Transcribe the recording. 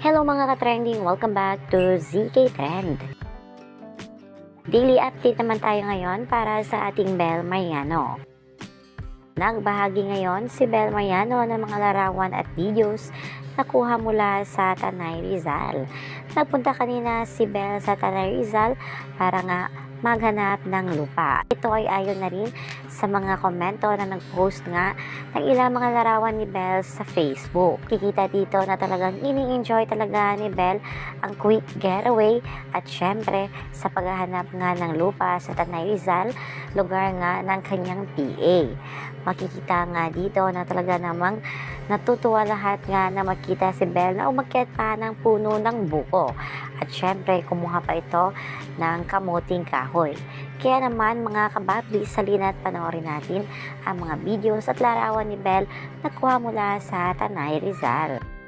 Hello mga ka-trending! Welcome back to ZK Trend. Daily update naman tayo ngayon para sa ating Bel Mariano. Nagbahagi ngayon si Bel Mariano ng mga larawan at videos na kuha mula sa Tanay Rizal. Nagpunta kanina si Bel sa Tanay Rizal para nga maghanap ng lupa. Ito ay ayon na rin sa mga komento na nag-post nga ng ilang mga larawan ni Belle sa Facebook. Kikita dito na talagang ini-enjoy talaga ni Belle ang quick getaway at syempre sa paghahanap nga ng lupa sa Tanay Rizal, lugar nga ng kanyang PA. Makikita nga dito na talaga namang natutuwa lahat nga na makita si Belle na umakyat pa ng puno ng buko. At syempre, kumuha pa ito ng kamuting kahoy. Kaya naman mga kababli, salina at panoorin natin ang mga videos at larawan ni Belle na kuha mula sa Tanay Rizal.